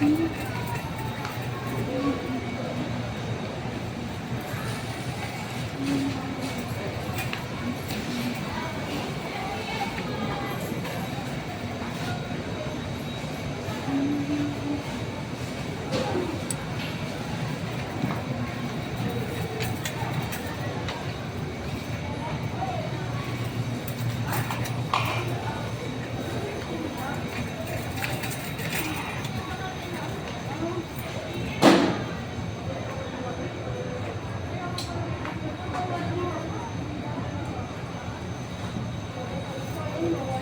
Ayan Amen.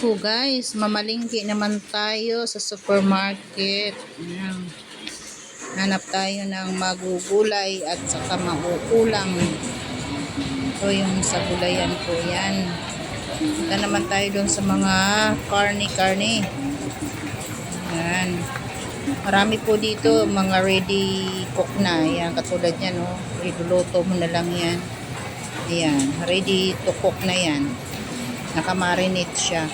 Po guys, mamalingki naman tayo sa supermarket. Ayan. Hanap tayo ng magugulay at saka mauulang. Ito yung sa gulayan po yan. Punta naman tayo doon sa mga karni-karni. Ayan. Marami po dito mga ready cook na. Ayan, katulad yan. Oh. Iluluto mo na lang yan. Ayan, ready to cook na yan nakamarinate siya.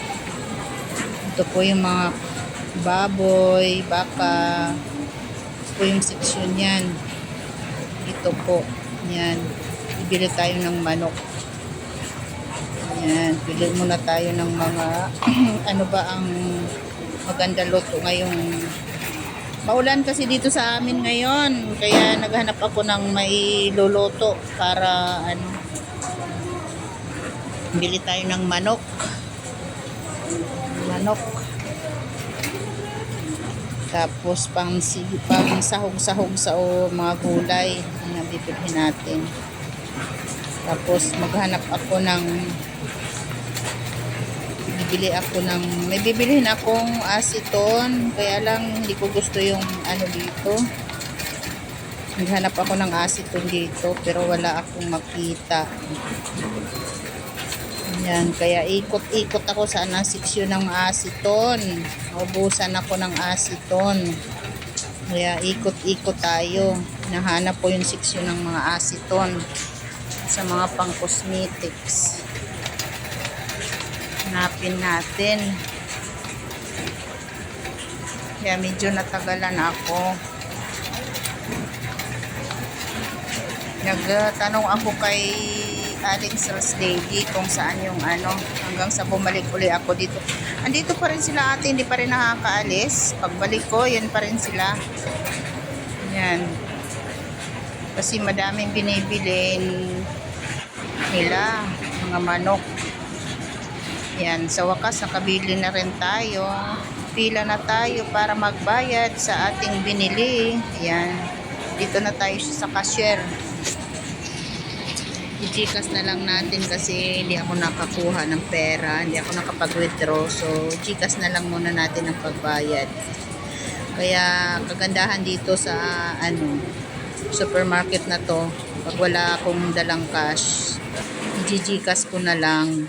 Ito po yung mga baboy, baka. Ito yung section yan. Ito po. Yan. Bibili tayo ng manok. Yan. Bili muna tayo ng mga ano ba ang maganda luto ngayong Maulan kasi dito sa amin ngayon. Kaya naghanap ako ng may luluto para ano Bili tayo ng manok. Manok. Tapos pang, pang sahog-sahog sa o, mga gulay na bibilhin natin. Tapos maghanap ako ng bibili ako ng may bibilhin akong aceton kaya lang hindi ko gusto yung ano dito naghanap ako ng aceton dito pero wala akong makita yan, kaya ikot-ikot ako sa anong seksyon ng asiton. Ubusan ako ng asiton. Kaya ikot-ikot tayo. Nahanap po yung seksyon ng mga asiton sa mga pang-cosmetics. Hanapin natin. Kaya medyo natagalan ako. Nagtanong ako kay Alex Sales Lady kung saan yung ano, hanggang sa bumalik uli ako dito. Andito pa rin sila ate, hindi pa rin nakakaalis. Pagbalik ko, yan pa rin sila. Yan. Kasi madaming binibili nila, mga manok. Yan, sa wakas nakabili na rin tayo. Pila na tayo para magbayad sa ating binili. Yan. Dito na tayo sa cashier. I-gcash na lang natin kasi hindi ako nakakuha ng pera, hindi ako nakapag-withdraw. So, gcash na lang muna natin ang pagbayad. Kaya kagandahan dito sa ano supermarket na to, pag wala akong dalang cash, i-gcash ko na lang.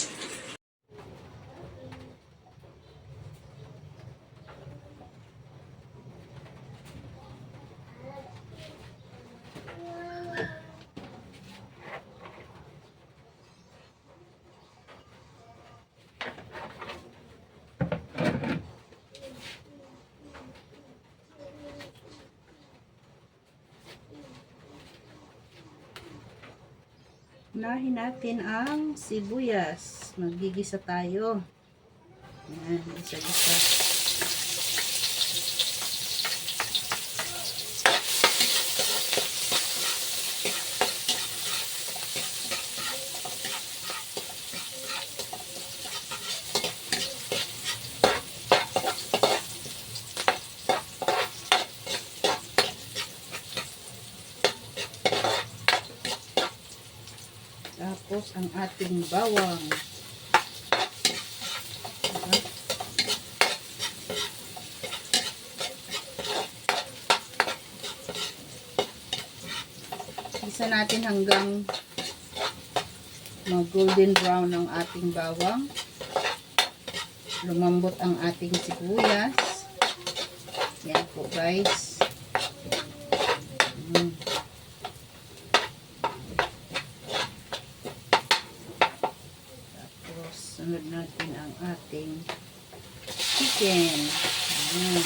Unahin natin ang sibuyas. Magigisa tayo. Yan, isa-isa. Ang ating bawang. Diba? Isa natin hanggang mag golden brown ang ating bawang. Lumambot ang ating sibuyas. Yan po guys. Mm. Tapos, sunod natin ang ating chicken. Ayan.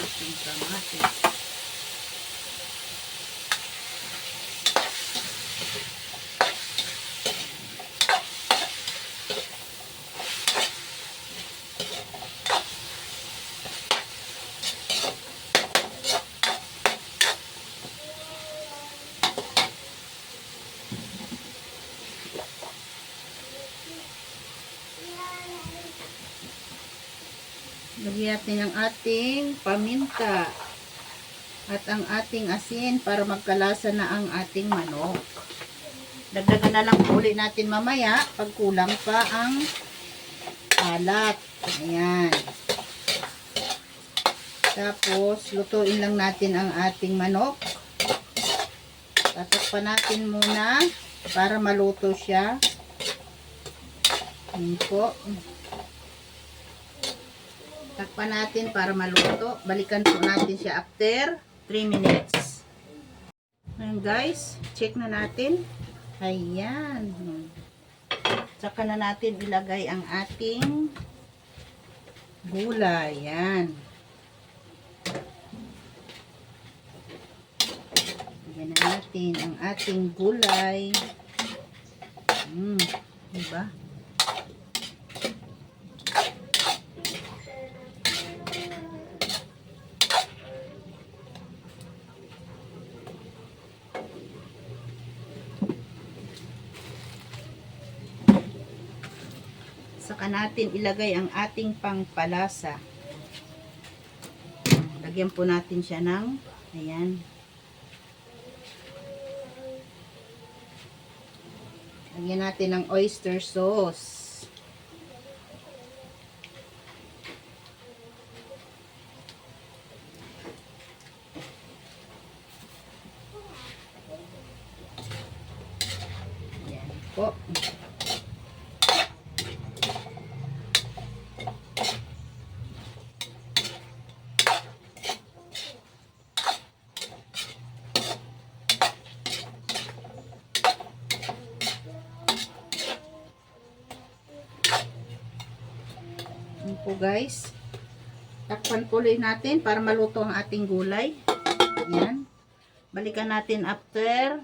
Ating kamatis. Lagyan natin ang ating paminta at ang ating asin para magkalasa na ang ating manok. Dagdagan na lang po ulit natin mamaya pag kulang pa ang alat. Ayan. Tapos, lutuin lang natin ang ating manok. Tatakpan natin muna para maluto siya. Ayan po. Takpan natin para maluto. Balikan po natin siya after 3 minutes. Ayan guys, check na natin. Ayan. Saka na natin ilagay ang ating gulay. Ayan. Lagyan na natin ang ating gulay. Hmm, diba? Saka natin ilagay ang ating pangpalasa. Lagyan po natin siya ng, ayan. Lagyan natin ng oyster sauce. Ayan po. Po guys. Takpan ulit natin para maluto ang ating gulay. Yan. Balikan natin after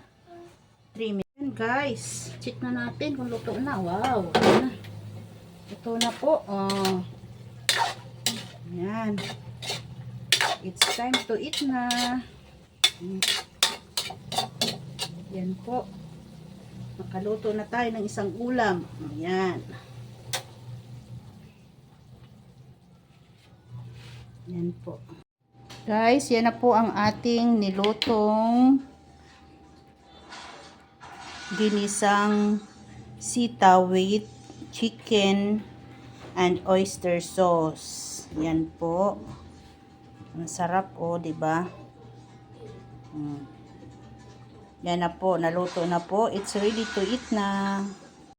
3 minutes. Guys. Check na natin kung luto na. Wow. Ito na. Ito na po. Oh. Yan. It's time to eat na. Yan po. Makaluto na tayo ng isang ulam. Yan. Yan po. Guys, yan na po ang ating nilutong ginisang sita with chicken and oyster sauce. Yan po. Masarap oh, 'di ba? Mm. Yan na po, naluto na po. It's ready to eat na.